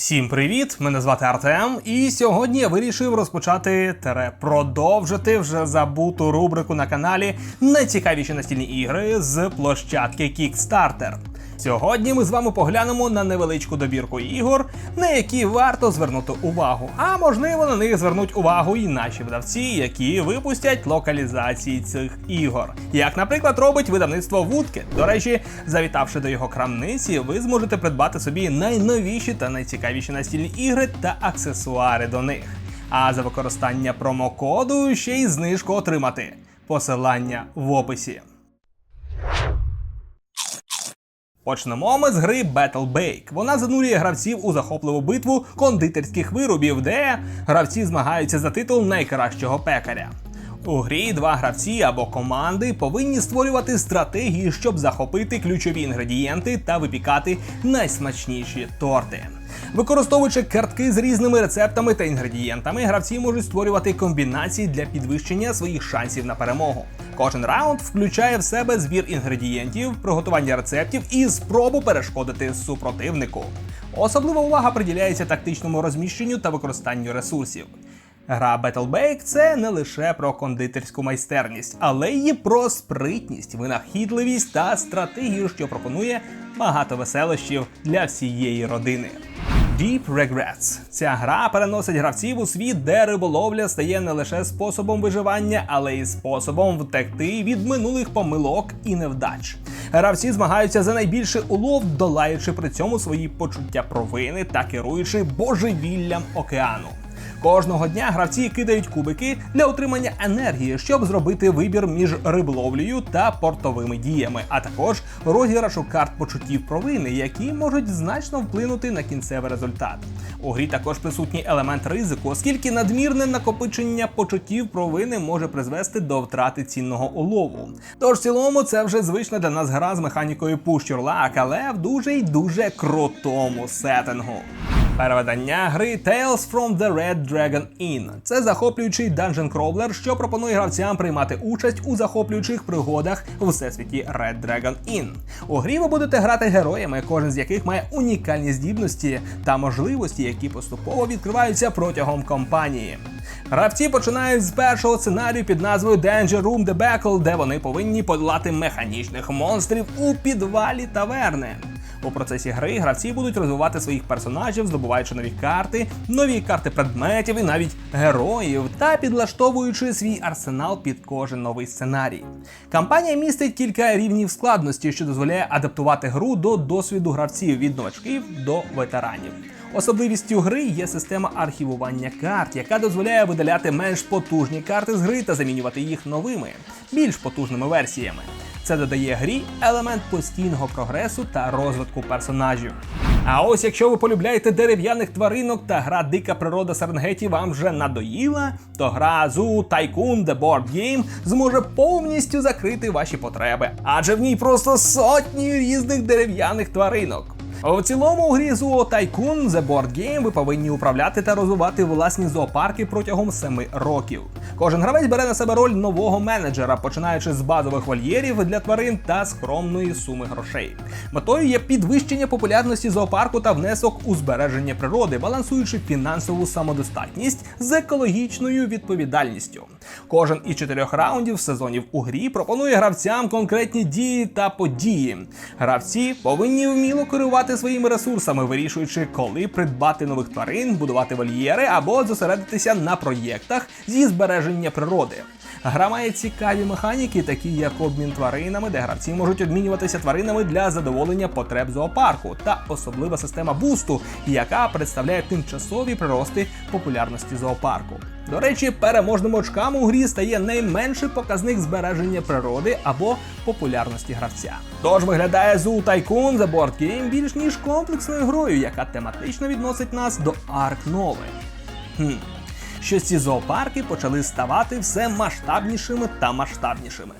Всім привіт! Мене звати Артем, і сьогодні я вирішив розпочати тере продовжити вже забуту рубрику на каналі Найцікавіші настільні ігри з площадки Kickstarter. Сьогодні ми з вами поглянемо на невеличку добірку ігор, на які варто звернути увагу. А можливо, на них звернуть увагу і наші видавці, які випустять локалізації цих ігор. Як, наприклад, робить видавництво Woodkit. До речі, завітавши до його крамниці, ви зможете придбати собі найновіші та найцікавіші настільні ігри та аксесуари до них. А за використання промокоду ще й знижку отримати. Посилання в описі. Почнемо ми з гри Battle Bake. Вона занурює гравців у захопливу битву кондитерських виробів, де гравці змагаються за титул найкращого пекаря. У грі два гравці або команди повинні створювати стратегії, щоб захопити ключові інгредієнти та випікати найсмачніші торти. Використовуючи картки з різними рецептами та інгредієнтами, гравці можуть створювати комбінації для підвищення своїх шансів на перемогу. Кожен раунд включає в себе збір інгредієнтів, приготування рецептів і спробу перешкодити супротивнику. Особлива увага приділяється тактичному розміщенню та використанню ресурсів. Гра Battle Bake – це не лише про кондитерську майстерність, але й про спритність, винахідливість та стратегію, що пропонує багато веселощів для всієї родини. Deep Regrets. Ця гра переносить гравців у світ, де риболовля стає не лише способом виживання, але й способом втекти від минулих помилок і невдач. Гравці змагаються за найбільший улов, долаючи при цьому свої почуття провини та керуючи божевіллям океану. Кожного дня гравці кидають кубики для отримання енергії, щоб зробити вибір між риболовлею та портовими діями, а також розіграшу карт почуттів провини, які можуть значно вплинути на кінцевий результат. У грі також присутній елемент ризику, оскільки надмірне накопичення почуттів провини може призвести до втрати цінного улову. Тож в цілому це вже звична для нас гра з механікою Luck, але в дуже й дуже крутому сеттингу. Переведення гри Tales from the Red Dragon Inn. Це захоплюючий данжен кровлер, що пропонує гравцям приймати участь у захоплюючих пригодах у всесвіті Red Dragon Inn. У грі ви будете грати героями, кожен з яких має унікальні здібності та можливості, які поступово відкриваються протягом кампанії. Гравці починають з першого сценарію під назвою Danger Room Debacle, де вони повинні подолати механічних монстрів у підвалі таверни. У процесі гри гравці будуть розвивати своїх персонажів, здобуваючи нові карти, нові карти предметів і навіть героїв, та підлаштовуючи свій арсенал під кожен новий сценарій. Кампанія містить кілька рівнів складності, що дозволяє адаптувати гру до досвіду гравців від новачків до ветеранів. Особливістю гри є система архівування карт, яка дозволяє видаляти менш потужні карти з гри та замінювати їх новими, більш потужними версіями. Це додає грі елемент постійного прогресу та розвитку персонажів. А ось якщо ви полюбляєте дерев'яних тваринок та гра Дика природа Серенгеті вам вже надоїла, то гра Zoo Tycoon The Board Game зможе повністю закрити ваші потреби, адже в ній просто сотні різних дерев'яних тваринок. В цілому у грі Zoo Tycoon The Board Game ви повинні управляти та розвивати власні зоопарки протягом 7 років. Кожен гравець бере на себе роль нового менеджера, починаючи з базових вольєрів для тварин та скромної суми грошей. Метою є підвищення популярності зоопарку та внесок у збереження природи, балансуючи фінансову самодостатність з екологічною відповідальністю. Кожен із чотирьох раундів сезонів у грі пропонує гравцям конкретні дії та події. Гравці повинні вміло керувати своїми ресурсами, вирішуючи, коли придбати нових тварин, будувати вольєри або зосередитися на проєктах зі збереження природи. Гра має цікаві механіки, такі як обмін тваринами, де гравці можуть обмінюватися тваринами для задоволення потреб зоопарку, та особлива система бусту, яка представляє тимчасові прирости популярності зоопарку. До речі, переможним очкам у грі стає найменший показник збереження природи або популярності гравця. Тож виглядає Zoo Tycoon The Board Game більш ніж комплексною грою, яка тематично відносить нас до Арк Нови. Хм. Що ці зоопарки почали ставати все масштабнішими та масштабнішими.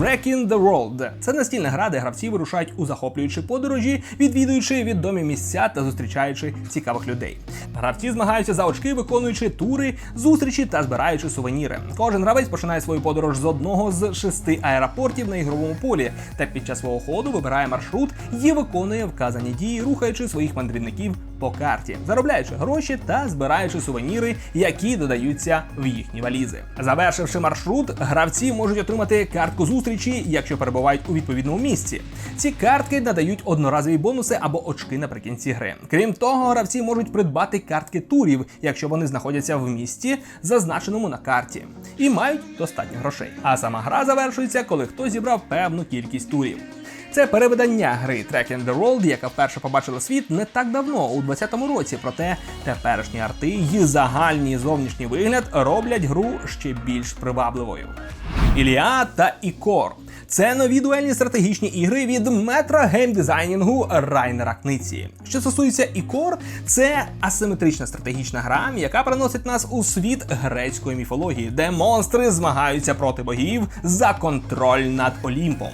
Tracking the World – це настільна гра, де гравці вирушають у захоплюючі подорожі, відвідуючи відомі місця та зустрічаючи цікавих людей. Гравці змагаються за очки, виконуючи тури, зустрічі та збираючи сувеніри. Кожен гравець починає свою подорож з одного з шести аеропортів на ігровому полі, та під час свого ходу вибирає маршрут і виконує вказані дії, рухаючи своїх мандрівників по карті, заробляючи гроші та збираючи сувеніри, які додаються в їхні валізи. Завершивши маршрут, гравці можуть отримати картку зустрічі, якщо перебувають у відповідному місці. Ці картки надають одноразові бонуси або очки наприкінці гри. Крім того, гравці можуть придбати картки турів, якщо вони знаходяться в місці, зазначеному на карті, і мають достатньо грошей. А сама гра завершується, коли хтось зібрав певну кількість турів. Це переведення гри Track and the World, яка вперше побачила світ не так давно, у 2020 році. Проте теперішні арти і загальний зовнішній вигляд роблять гру ще більш привабливою. Іліа та Ікор. Це нові дуельні стратегічні ігри від метра геймдизайнінгу Райнера Книці. Що стосується Ікор, це асиметрична стратегічна гра, яка приносить нас у світ грецької міфології, де монстри змагаються проти богів за контроль над Олімпом.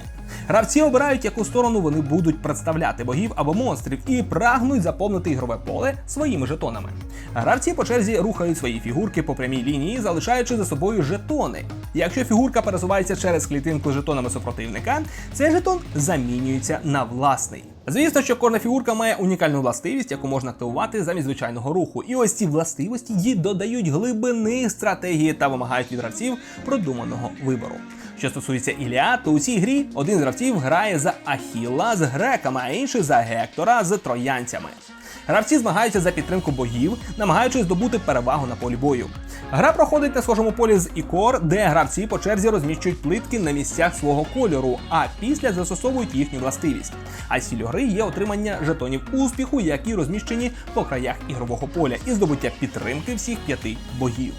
Гравці обирають, яку сторону вони будуть представляти богів або монстрів, і прагнуть заповнити ігрове поле своїми жетонами. Гравці по черзі рухають свої фігурки по прямій лінії, залишаючи за собою жетони. Якщо фігурка пересувається через клітинку з жетонами супротивника, цей жетон замінюється на власний. Звісно, що кожна фігурка має унікальну властивість, яку можна активувати замість звичайного руху. І ось ці властивості їй додають глибини стратегії та вимагають від гравців продуманого вибору. Що стосується Іліа, то у цій грі один з гравців грає за Ахіла з греками, а інший за Гектора з троянцями. Гравці змагаються за підтримку богів, намагаючись здобути перевагу на полі бою. Гра проходить на схожому полі з ікор, де гравці по черзі розміщують плитки на місцях свого кольору, а після застосовують їхню властивість. А цілю гри є отримання жетонів успіху, які розміщені по краях ігрового поля, і здобуття підтримки всіх п'яти богів.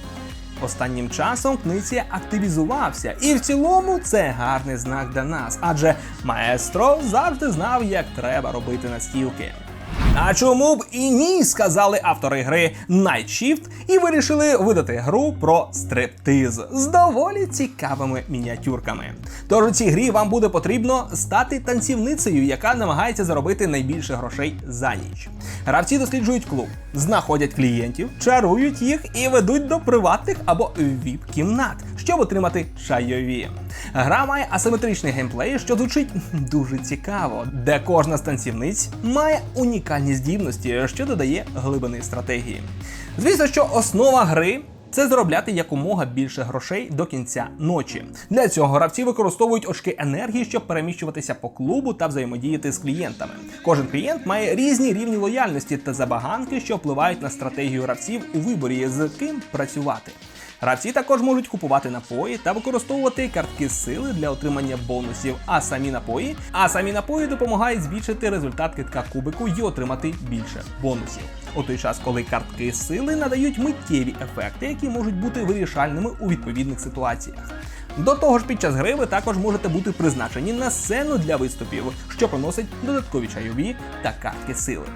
Останнім часом Книці активізувався, і в цілому це гарний знак для нас, адже маестро завжди знав, як треба робити настілки. А чому б і ні, сказали автори гри Night Shift і вирішили видати гру про стриптиз з доволі цікавими мініатюрками. Тож у цій грі вам буде потрібно стати танцівницею, яка намагається заробити найбільше грошей за ніч. Гравці досліджують клуб, знаходять клієнтів, чарують їх і ведуть до приватних або віп-кімнат, щоб отримати чайові. Гра має асиметричний геймплей, що звучить дуже цікаво, де кожна з танцівниць має унікальні здібності, що додає глибини стратегії. Звісно, що основа гри. Це заробляти якомога більше грошей до кінця ночі. Для цього гравці використовують очки енергії, щоб переміщуватися по клубу та взаємодіяти з клієнтами. Кожен клієнт має різні рівні лояльності та забаганки, що впливають на стратегію гравців у виборі, з ким працювати. Гравці також можуть купувати напої та використовувати картки сили для отримання бонусів, а самі напої, а самі напої допомагають збільшити результат китка кубику і отримати більше бонусів. У той час, коли картки сили надають миттєві ефекти, які можуть бути вирішальними у відповідних ситуаціях. До того ж, під час гри ви також можете бути призначені на сцену для виступів, що приносить додаткові чайові та картки сили.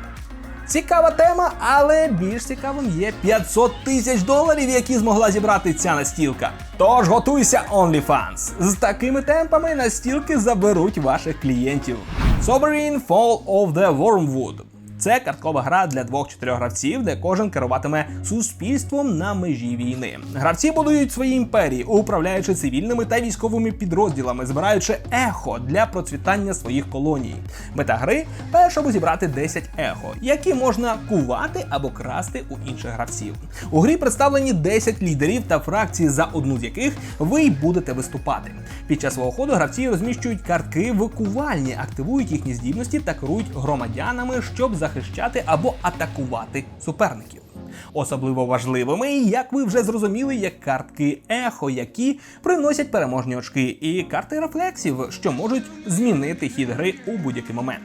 Цікава тема, але більш цікавим є 500 тисяч доларів, які змогла зібрати ця настілка. Тож готуйся, OnlyFans! З такими темпами настілки заберуть ваших клієнтів. Sovereign Fall of the Wormwood. Це карткова гра для двох-чотирьох гравців, де кожен керуватиме суспільством на межі війни. Гравці будують свої імперії, управляючи цивільними та військовими підрозділами, збираючи ехо для процвітання своїх колоній. Мета гри першому зібрати 10 ехо, які можна кувати або красти у інших гравців. У грі представлені 10 лідерів та фракцій, за одну з яких ви й будете виступати. Під час свого ходу гравці розміщують картки викувальні, активують їхні здібності та керують громадянами, щоб захищати або атакувати суперників. Особливо важливими, як ви вже зрозуміли, є картки ехо, які приносять переможні очки, і карти рефлексів, що можуть змінити хід гри у будь-який момент.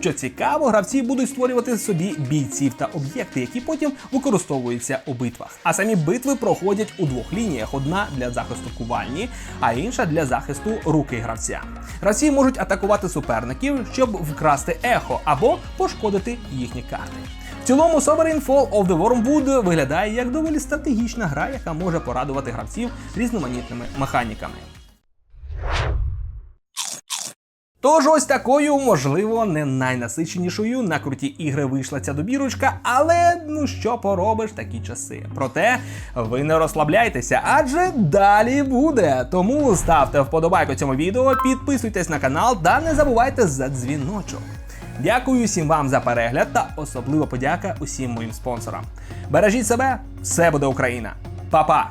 Що цікаво, гравці будуть створювати собі бійців та об'єкти, які потім використовуються у битвах. А самі битви проходять у двох лініях: одна для захисту кувальні, а інша для захисту руки гравця. Гравці можуть атакувати суперників, щоб вкрасти ехо або пошкодити їхні карти. Цілому Sovereign Fall of the Wormwood виглядає як доволі стратегічна гра, яка може порадувати гравців різноманітними механіками. Тож ось такою, можливо, не найнасиченішою на круті ігри вийшла ця добірочка, але ну що поробиш такі часи. Проте ви не розслабляйтеся, адже далі буде. Тому ставте вподобайку цьому відео, підписуйтесь на канал та не забувайте за дзвіночок. Дякую всім вам за перегляд та особлива подяка усім моїм спонсорам. Бережіть себе, все буде Україна. Па-па!